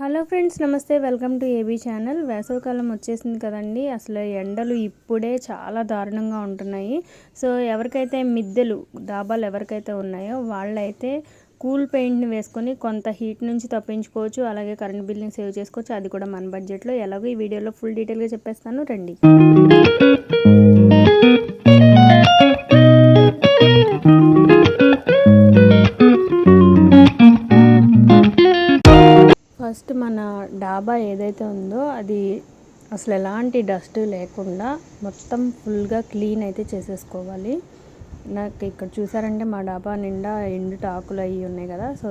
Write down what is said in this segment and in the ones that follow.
Hello friends నమస్తే. Welcome to AB channel. వేసవికాలం వచ్చేసింది కదండి. అసలు ఎండలు ఇప్పుడే చాలా దారుణంగా ఉంటున్నాయి. సో ఎవరికైతే మిద్దెలు డాబాలు ఎవరికైతే ఉన్నాయో వాళ్ళైతే కూల్ పెయింట్ని వేసుకొని కొంత హీట్ నుంచి తప్పించుకోవచ్చు. అలాగే కరెంట్ బిల్ని సేవ్ చేసుకోవచ్చు. అది కూడా మన బడ్జెట్లో. ఎలాగో ఈ వీడియోలో ఫుల్ డీటెయిల్గా చెప్పేస్తాను. రండి. ఫస్ట్ మన డాబా ఏదైతే ఉందో అది అసలు ఎలాంటి డస్ట్ లేకుండా మొత్తం ఫుల్గా క్లీన్ అయితే చేసేసుకోవాలి. నాకు ఇక్కడ చూసారంటే మా డాబా నిండా ఎండు టాకులు అవి ఉన్నాయి కదా సో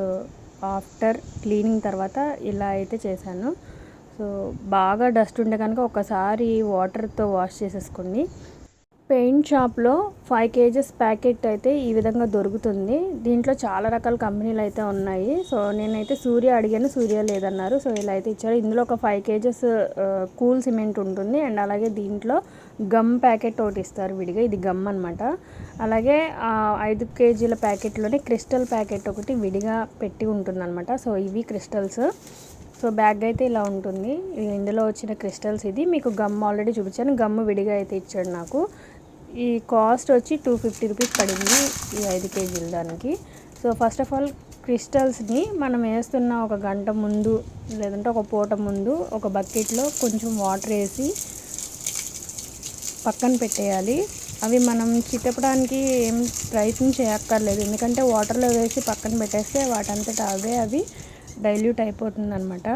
ఆఫ్టర్ క్లీనింగ్ తర్వాత ఇలా అయితే చేశాను. సో బాగా డస్ట్ ఉంటే కనుక ఒకసారి వాటర్తో వాష్ చేసేసుకోండి. పెయింట్ షాప్లో ఫైవ్ కేజెస్ ప్యాకెట్ అయితే ఈ విధంగా దొరుకుతుంది. దీంట్లో చాలా రకాల కంపెనీలు అయితే ఉన్నాయి. సో నేనైతే సూర్య అడిగాను సూర్య లేదన్నారు. సో ఇలా అయితే ఇచ్చారు. ఇందులో ఒక ఫైవ్ కేజెస్ కూల్ సిమెంట్ ఉంటుంది. అండ్ అలాగే దీంట్లో గమ్ ప్యాకెట్ ఒకటి ఇస్తారు విడిగా. ఇది గమ్ అనమాట అలాగే ఐదు కేజీల ప్యాకెట్లోనే క్రిస్టల్ ప్యాకెట్ ఒకటి విడిగా పెట్టి ఉంటుందన్నమాట. సో ఇవి క్రిస్టల్స్. సో బ్యాగ్ అయితే ఇలా ఉంటుంది. ఇందులో వచ్చిన క్రిస్టల్స్ ఇది. మీకు గమ్ ఆల్రెడీ చూపించాను. గమ్ విడిగా అయితే ఇచ్చాడు నాకు. ఈ కాస్ట్ వచ్చి టూ ఫిఫ్టీ రూపీస్ పడింది ఈ ఐదు కేజీల దానికి. సో ఫస్ట్ ఆఫ్ ఆల్ క్రిస్టల్స్ని మనం వేస్తున్న ఒక గంట ముందు లేదంటే ఒక పూట ముందు ఒక బకెట్లో కొంచెం వాటర్ వేసి పక్కన పెట్టేయాలి. అవి మనం చిట్టపడానికి ఏం ప్రయత్నం చేయక్కర్లేదు. ఎందుకంటే వాటర్లో వేసి పక్కన పెట్టేస్తే వాటంతటా అవే అవి డైల్యూట్ అయిపోతుంది అనమాట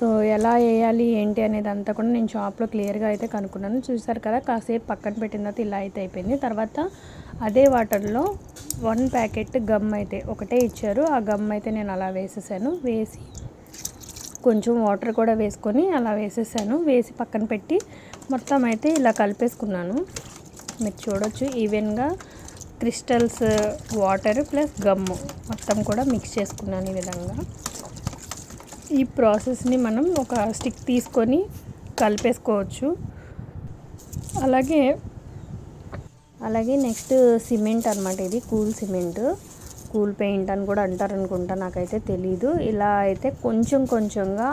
సో ఎలా వేయాలి ఏంటి అనేది అంతా కూడా నేను షాప్లో క్లియర్గా అయితే కనుక్కున్నాను. చూసారు కదా కాసేపు పక్కన పెట్టిన తర్వాత ఇలా అయితే అయిపోయింది. తర్వాత అదే వాటర్లో వన్ ప్యాకెట్ గమ్ అయితే ఒకటే ఇచ్చారు. ఆ గమ్ అయితే నేను అలా వేసేసాను. వేసి కొంచెం వాటర్ కూడా వేసుకొని అలా వేసేసాను. వేసి పక్కన పెట్టి మొత్తం అయితే ఇలా కలిపేసుకున్నాను. మీరు చూడొచ్చు ఈవెన్గా క్రిస్టల్స్ వాటర్ ప్లస్ గమ్ము మొత్తం కూడా మిక్స్ చేసుకున్నాను ఈ విధంగా. ఈ ప్రాసెస్ని మనం ఒక స్టిక్ తీసుకొని కలిపేసుకోవచ్చు. అలాగే అలాగే నెక్స్ట్ సిమెంట్ అనమాట ఇది కూల్ సిమెంట్. కూల్ పెయింట్ అని కూడా అంటారు అనుకుంటా నాకైతే తెలీదు. ఇలా అయితే కొంచెం కొంచెంగా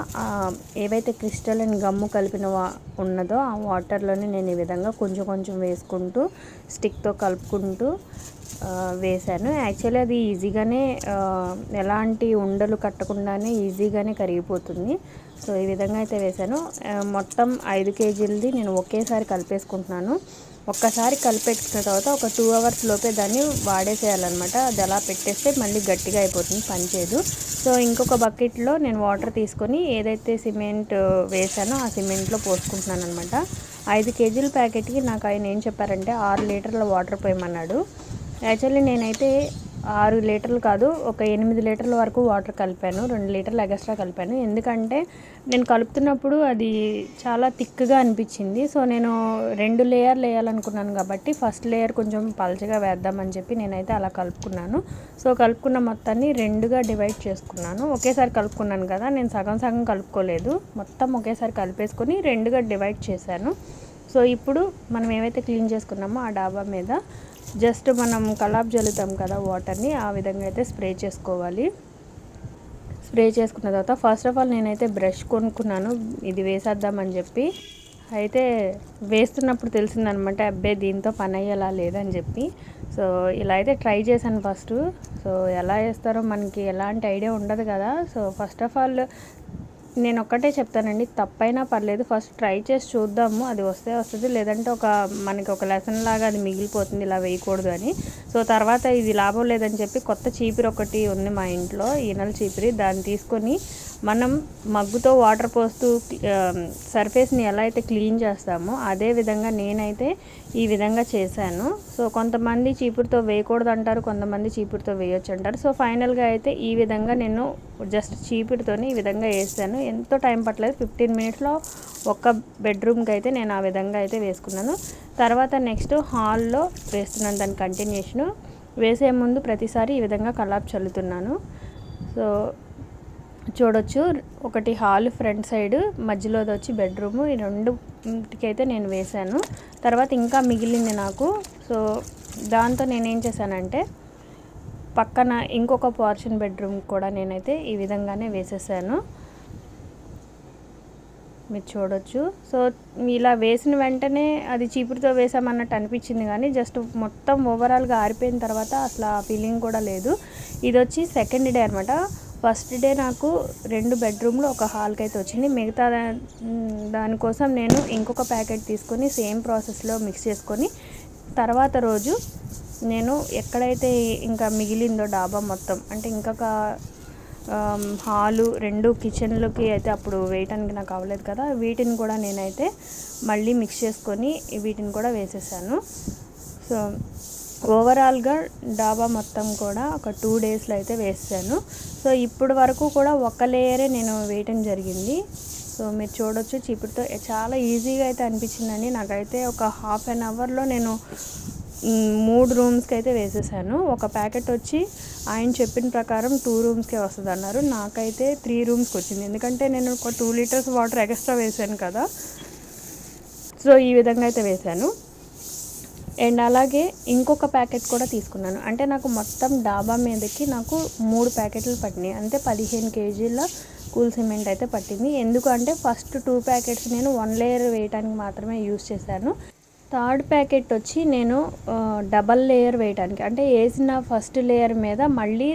ఏవైతే క్రిస్టల్ అండ్ గమ్ము కలిపిన ఉన్నదో ఆ వాటర్లోనే నేను ఈ విధంగా కొంచెం కొంచెం వేసుకుంటూ స్టిక్తో కలుపుకుంటూ వేశాను. యాక్చువల్లీ అది ఈజీగానే ఎలాంటి ఉండలు కట్టకుండానే ఈజీగానే కరిగిపోతుంది. సో ఈ విధంగా అయితే వేశాను. మొత్తం ఐదు కేజీలది నేను ఒకేసారి కలిపేసుకుంటున్నాను. ఒక్కసారి కలిపెట్టుకున్న తర్వాత ఒక టూ అవర్స్ లోపే దాన్ని వాడేసేయాలన్నమాట. అది అలా పెట్టేస్తే మళ్ళీ గట్టిగా అయిపోతుంది పనిచేయదు. సో ఇంకొక బకెట్లో నేను వాటర్ తీసుకొని ఏదైతే సిమెంట్ వేసానో ఆ సిమెంట్లో పోసుకుంటున్నాను అనమాట ఐదు కేజీల ప్యాకెట్కి నాకు ఆయన ఏం చెప్పారంటే ఆరు లీటర్ల వాటర్ పోయమన్నాడు. యాక్చువల్లీ నేనైతే ఆరు లీటర్లు కాదు ఒక ఎనిమిది లీటర్ల వరకు వాటర్ కలిపాను రెండు లీటర్లు ఎగస్ట్రా కలిపాను. ఎందుకంటే నేను కలుపుతున్నప్పుడు అది చాలా థిక్గా అనిపించింది. సో నేను రెండు లేయర్లు వేయాలనుకున్నాను కాబట్టి ఫస్ట్ లేయర్ కొంచెం పలచగా వేద్దామని చెప్పి నేనైతే అలా కలుపుకున్నాను. సో కలుపుకున్న మొత్తాన్ని రెండుగా డివైడ్ చేసుకున్నాను. ఒకేసారి కలుపుకున్నాను కదా నేను సగం సగం కలుపుకోలేదు. మొత్తం ఒకేసారి కలిపేసుకొని రెండుగా డివైడ్ చేశాను. సో ఇప్పుడు మనం ఏవైతే క్లీన్ చేసుకున్నామో ఆ డాబా మీద జస్ట్ మనం కలాబ్ జల్లుతాం కదా వాటర్ని ఆ విధంగా అయితే స్ప్రే చేసుకోవాలి. స్ప్రే చేసుకున్న తర్వాత ఫస్ట్ ఆఫ్ ఆల్ నేనైతే బ్రష్ కొనుక్కున్నాను. ఇది వేసేద్దామని చెప్పి. అయితే వేస్తున్నప్పుడు తెలిసిందనమాట అబ్బాయి దీంతో పని అయ్యేలా లేదని చెప్పి. సో ఇలా అయితే ట్రై చేశాను ఫస్ట్. సో ఎలా వేస్తారో మనకి ఎలాంటి ఐడియా ఉండదు కదా. సో ఫస్ట్ ఆఫ్ ఆల్ నేను ఒక్కటే చెప్తానండి తప్పైనా పర్లేదు ఫస్ట్ ట్రై చేసి చూద్దాము అది వస్తే వస్తుంది లేదంటే ఒక మనకి ఒక లెసన్ లాగా అది మిగిలిపోతుంది ఇలా వేయకూడదు అని. సో తర్వాత ఇది లాభం లేదని చెప్పి కొత్త చీపిరి ఒకటి ఉంది మా ఇంట్లో ఈనల చీపిరి దాన్ని తీసుకొని మనం మగ్గుతో వాటర్ పోస్తూ సర్ఫేస్ని ఎలా అయితే క్లీన్ చేస్తామో అదే విధంగా నేనైతే ఈ విధంగా చేశాను. సో కొంతమంది చీపురుతో వేయకూడదు అంటారు కొంతమంది చీపురుతో వేయొచ్చు అంటారు సో ఫైనల్గా అయితే ఈ విధంగా నేను జస్ట్ చీపురుతోని ఈ విధంగా వేసాను. ఎంతో టైం పట్టలేదు. ఫిఫ్టీన్ మినిట్స్లో ఒక్క బెడ్రూమ్కి అయితే నేను ఆ విధంగా అయితే వేసుకున్నాను. తర్వాత నెక్స్ట్ హాల్లో వేస్తున్నాను దాని కంటిన్యూషను. వేసే ముందు ప్రతిసారి ఈ విధంగా కలాప్ చల్లుతున్నాను. సో చూడొచ్చు. ఒకటి హాల్ ఫ్రంట్ సైడ్ మధ్యలోది వచ్చి బెడ్రూమ్. ఈ రెండుకైతే నేను వేశాను. తర్వాత ఇంకా మిగిలింది నాకు. సో దాంతో నేనేం చేశానంటే పక్కన ఇంకొక పోర్షన్ బెడ్రూమ్ కూడా నేనైతే ఈ విధంగానే వేసేసాను. మీరు చూడొచ్చు. సో ఇలా వేసిన వెంటనే అది చీపురుతో వేసామన్నట్టు అనిపించింది కానీ జస్ట్ మొత్తం ఓవరాల్గా ఆరిపోయిన తర్వాత అసలు ఆ ఫీలింగ్ కూడా లేదు. ఇది వచ్చి సెకండ్ డే అనమాట ఫస్ట్ డే నాకు రెండు బెడ్రూమ్లు ఒక హాల్కి అయితే వచ్చింది. మిగతా దానికోసం నేను ఇంకొక ప్యాకెట్ తీసుకొని సేమ్ ప్రాసెస్లో మిక్స్ చేసుకొని తర్వాత రోజు నేను ఎక్కడైతే ఇంకా మిగిలిందో డాబా మొత్తం అంటే ఇంకొక హాలు రెండు కిచెన్లోకి అయితే అప్పుడు వేయటానికి నాకు అవ్వలేదు కదా వీటిని కూడా నేనైతే మళ్ళీ మిక్స్ చేసుకొని వీటిని కూడా వేసేసాను. సో ఓవరాల్గా డాబా మొత్తం కూడా ఒక టూ డేస్లో అయితే వేసాను. సో ఇప్పుడు వరకు కూడా ఒక లేయరే నేను వేయటం జరిగింది. సో మీరు చూడొచ్చు చీపురుతో. చాలా ఈజీగా అయితే అనిపించిందని నాకైతే ఒక హాఫ్ అన్ అవర్లో నేను మూడు రూమ్స్కి అయితే వేసేసాను. ఒక ప్యాకెట్ వచ్చి ఆయన చెప్పిన ప్రకారం టూ రూమ్స్కే వస్తుంది అన్నారు నాకైతే త్రీ రూమ్స్కి వచ్చింది. ఎందుకంటే నేను ఒక టూ లీటర్స్ వాటర్ ఎక్స్ట్రా వేసాను కదా. సో ఈ విధంగా అయితే వేశాను అండ్ అలాగే ఇంకొక ప్యాకెట్ కూడా తీసుకున్నాను. అంటే నాకు మొత్తం డాబా మీదకి నాకు మూడు ప్యాకెట్లు పట్టినాయి. అంటే పదిహేను కేజీల కూల్ సిమెంట్ అయితే పట్టింది. ఎందుకంటే ఫస్ట్ టూ ప్యాకెట్స్ నేను వన్ లేయర్ వేయటానికి మాత్రమే యూస్ చేశాను. థర్డ్ ప్యాకెట్ వచ్చి నేను డబల్ లేయర్ వేయటానికి అంటే వేసిన ఫస్ట్ లేయర్ మీద మళ్ళీ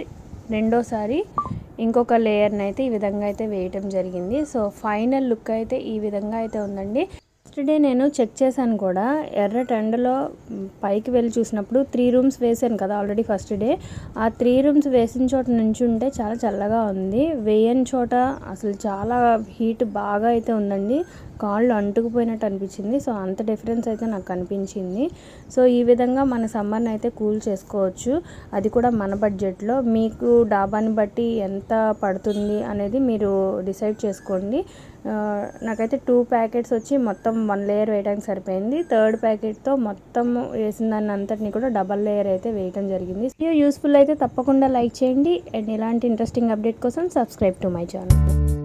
రెండోసారి ఇంకొక లేయర్ని అయితే ఈ విధంగా అయితే వేయటం జరిగింది. సో ఫైనల్ లుక్ అయితే ఈ విధంగా అయితే ఉందండి. డే నేను చెక్ చేశాను కూడా. ఎర్ర టెండలో పైకి వెళ్ళి చూసినప్పుడు త్రీ రూమ్స్ వేసాను కదా ఆల్రెడీ ఫస్ట్ డే ఆ త్రీ రూమ్స్ వేసిన చోట నుంచి ఉంటే చాలా చల్లగా ఉంది. వేయని చోట అసలు చాలా హీట్ బాగా అయితే ఉందండి. కాళ్ళు అంటుకుపోయినట్టు అనిపించింది. సో అంత డిఫరెన్స్ అయితే నాకు కనిపించింది. సో ఈ విధంగా మన సమ్మర్ని అయితే కూల్ చేసుకోవచ్చు. అది కూడా మన బడ్జెట్లో మీకు డాబాని బట్టి ఎంత పడుతుంది అనేది మీరు డిసైడ్ చేసుకోండి. నాకైతే టూ ప్యాకెట్స్ వచ్చి మొత్తం వన్ లేయర్ వేయడానికి సరిపోయింది. థర్డ్ ప్యాకెట్తో మొత్తం వేసిన దాన్ని అంతటిని కూడా డబల్ లేయర్ అయితే వేయడం జరిగింది. యూస్ఫుల్ అయితే తప్పకుండా లైక్ చేయండి. అండ్ ఇలాంటి ఇంట్రెస్టింగ్ అప్డేట్ కోసం సబ్స్క్రైబ్ టు మై ఛానల్